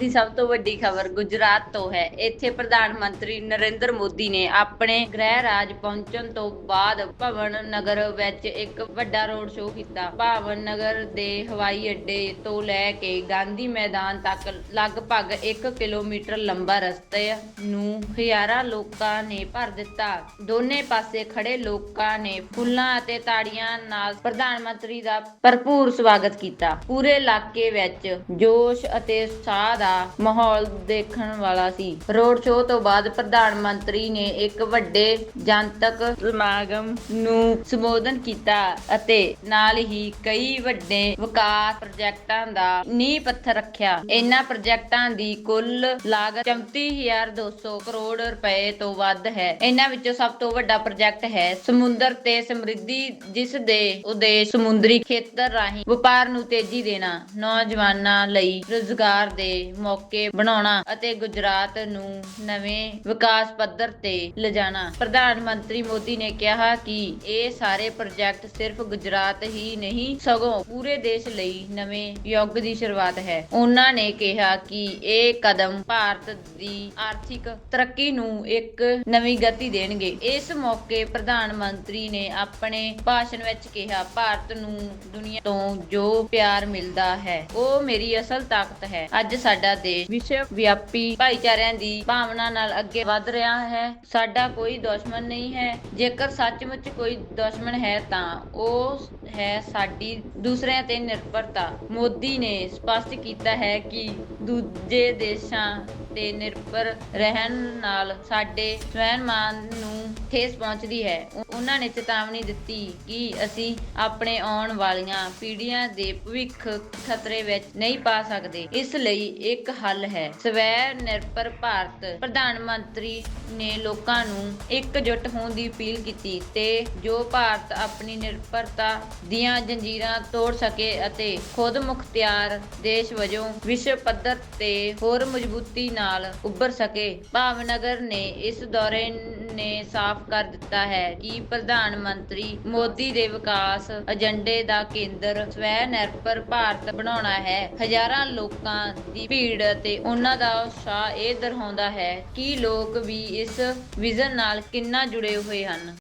ਦੀ ਸਭ ਤੋਂ ਵੱਡੀ ਖਬਰ ਗੁਜਰਾਤ ਤੋਂ ਹੈ। ਇੱਥੇ ਪ੍ਰਧਾਨ ਮੰਤਰੀ ਨਰਿੰਦਰ ਮੋਦੀ ਨੇ ਆਪਣੇ ਗ੍ਰਹਿ ਰਾਜ ਪਹੁੰਚਣ ਤੋਂ ਬਾਅਦ ਭਵਨ ਨਗਰ ਵਿੱਚ ਇੱਕ ਵੱਡਾ ਰੋਡ ਸ਼ੋਅ ਕੀਤਾ। ਭਵਨ ਨਗਰ ਦੇ ਹਵਾਈ ਅੱਡੇ ਤੋਂ ਲੈ ਕੇ ਗਾਂਧੀ ਮੈਦਾਨ ਤੱਕ ਲਗਭਗ 1 ਕਿਲੋਮੀਟਰ ਲੰਬਾ ਰਸਤੇ ਨੂੰ ਹਜ਼ਾਰਾਂ ਲੋਕਾਂ ਨੇ ਭਰ ਦਿੱਤਾ। ਦੋਨੇ ਪਾਸੇ ਖੜੇ ਲੋਕਾਂ ਨੇ ਫੁੱਲਾਂ ਅਤੇ ਤਾੜੀਆਂ ਨਾਲ ਪ੍ਰਧਾਨ ਮੰਤਰੀ ਦਾ ਭਰਪੂਰ ਸਵਾਗਤ ਕੀਤਾ। ਪੂਰੇ ਇਲਾਕੇ ਵਿੱਚ ਜੋਸ਼ ਅਤੇ ਉਤਸ਼ਾਹ ਦਾ ਮਾਹੌਲ ਦੇਖਣ ਵਾਲਾ ਸੀ। ਰੋਡ ਸ਼ੋਅ ਤੋਂ ਬਾਅਦ ਪ੍ਰਧਾਨ ਮੰਤਰੀ ਨੇ ਇੱਕ ਵੱਡੇ ਜਨਤਕ ਸਮਾਗਮ ਨੂੰ ਸੰਬੋਧਨ ਕੀਤਾ ਅਤੇ ਨਾਲ ਹੀ ਕਈ ਵੱਡੇ ਵਿਕਾਸ ਪ੍ਰੋਜੈਕਟਾਂ ਦਾ ਨੀਂਹ ਪੱਥਰ ਰੱਖਿਆ। ਇਹਨਾਂ ਪ੍ਰੋਜੈਕਟਾਂ ਦੀ ਕੁੱਲ ਲਾਗਤ 34200 ਕਰੋੜ ਰੁਪਏ ਤੋਂ ਵੱਧ ਹੈ। ਇਹਨਾਂ ਵਿੱਚੋਂ ਸਭ ਤੋਂ ਵੱਡਾ ਪ੍ਰੋਜੈਕਟ ਹੈ ਸਮੁੰਦਰ ਤੇ ਸਮਰਿੱਧੀ, ਜਿਸ ਦੇ ਉਦੇਸ਼ ਸਮੁੰਦਰੀ ਖੇਤਰ ਰਾਹੀਂ ਵਪਾਰ ਨੂੰ ਤੇਜ਼ੀ ਦੇਣਾ, ਨੌਜਵਾਨਾਂ ਲਈ ਰੁਜ਼ਗਾਰ ਦੇ ਮੌਕੇ ਬਣਾਉਣਾ ਅਤੇ ਗੁਜਰਾਤ ਨੂੰ ਨਵੇਂ ਵਿਕਾਸ ਪੱਧਰ ਤੇ ਲਿਜਾਣਾ। ਪ੍ਰਧਾਨ ਮੰਤਰੀ ਮੋਦੀ ਨੇ ਕਿਹਾ ਕਿ ਇਹ ਸਾਰੇ ਪ੍ਰੋਜੈਕਟ ਸਿਰਫ ਗੁਜਰਾਤ ਹੀ ਨਹੀਂ, ਸਗੋਂ ਪੂਰੇ ਦੇਸ਼ ਲਈ ਨਵੇਂ ਯੁੱਗ ਦੀ ਸ਼ੁਰੂਆਤ ਹੈ। ਉਹਨਾਂ ਨੇ ਕਿਹਾ ਕਿ ਇਹ ਕਦਮ ਭਾਰਤ ਦੀ ਆਰਥਿਕ ਤਰੱਕੀ ਨੂੰ ਇੱਕ ਨਵੀਂ ਗਤੀ ਦੇਣਗੇ। ਇਸ ਮੌਕੇ ਪ੍ਰਧਾਨ ਮੰਤਰੀ ਨੇ ਆਪਣੇ ਭਾਸ਼ਣ ਵਿੱਚ ਕਿਹਾ, ਭਾਰਤ ਨੂੰ ਦੁਨੀਆ ਤੋਂ ਜੋ ਪਿਆਰ ਮਿਲਦਾ ਹੈ, ਉਹ ਮੇਰੀ ਅਸਲ ਤਾਕਤ ਹੈ। ਅੱਜ ਸਾਡਾ ਦੇਸ਼ ਵਿਸ਼ਵ ਵਿਆਪੀ ਭਾਈਚਾਰਿਆਂ ਦੀ ਭਾਵਨਾ ਨਾਲ ਅੱਗੇ ਵਧ ਰਿਹਾ ਹੈ। ਸਾਡਾ ਕੋਈ ਦੁਸ਼ਮਣ ਨਹੀਂ ਹੈ। ਜੇਕਰ ਸੱਚਮੁੱਚ ਕੋਈ ਦੁਸ਼ਮਣ ਹੈ ਤਾਂ ਉਹ ਹੈ ਸਾਡੀ ਦੂਸਰਿਆਂ ਤੇ ਨਿਰਭਰਤਾ। ਮੋਦੀ ਨੇ ਸਪਸ਼ਟ ਕੀਤਾ ਹੈ ਕਿ ਦੂਜੇ ਦੇਸ਼ਾਂ ਤੇ ਨਿਰਭਰ ਰਹਿਣ ਨਾਲ ਸਾਡੇ ਸਵੈਮਾਨ ਨੂੰ ਠੇਸ ਪਹੁੰਚਦੀ ਹੈ। ਉਹਨਾਂ ਨੇ ਚੇਤਾਵਨੀ ਦਿੱਤੀ ਕਿ ਅਸੀਂ ਆਪਣੇ ਆਉਣ ਵਾਲੀਆਂ ਪੀੜ੍ਹੀਆਂ ਦੇ ਭਵਿੱਖ ਖਤਰੇ ਵਿੱਚ ਨਹੀਂ ਪਾ ਸਕਦੇ। ਇਸ ਲਈ ਇੱਕ ਹੱਲ ਹੈ। ਸਵੈ ਨਿਰਭਰ ਭਾਰਤ। ਪ੍ਰਧਾਨ ਮੰਤਰੀ ਨੇ ਲੋਕਾਂ ਨੂੰ ਇਕਜੁੱਟ ਹੋਣ ਦੀ ਅਪੀਲ ਕੀਤੀ ਤੇ ਜੋ ਭਾਰਤ ਆਪਣੀ ਨਿਰਭਰਤਾ ਦੀਆਂ ਜੰਜੀਰਾਂ ਤੋੜ ਸਕੇ ਅਤੇ ਖੁਦ ਮੁਖਤਿਆਰ ਦੇਸ਼ ਵਜੋਂ ਵਿਸ਼ਵ ਪੱਧਰ ਤੇ ਹੋਰ ਮਜ਼ਬੂਤੀ ਨਾਲ ਉੱਭਰ ਸਕੇ। ਭਾਵਨਗਰ ਨੇ ਇਸ ਦੌਰੇ ਨੇ ਸਾਫ਼ ਕਰ ਦਿੱਤਾ ਹੈ ਕਿ ਪ੍ਰਧਾਨ ਮੰਤਰੀ ਮੋਦੀ ਦੇ ਵਿਕਾਸ ਏਜੰਡੇ ਦਾ ਕੇਂਦਰ ਸਵੈ ਨਿਰਭਰ ਭਾਰਤ ਬਣਾਉਣਾ ਹੈ। ਹਜ਼ਾਰਾਂ ਲੋਕਾਂ ਦੀ ਭੀੜ ਅਤੇ ਉਹਨਾਂ ਦਾ ਉਤਸ਼ਾਹ ਇਹ ਦਰਸਾਉਂਦਾ ਹੈ ਕਿ ਲੋਕ ਵੀ ਇਸ ਵਿਜ਼ਨ ਨਾਲ ਕਿੰਨਾ ਜੁੜੇ ਹੋਏ ਹਨ।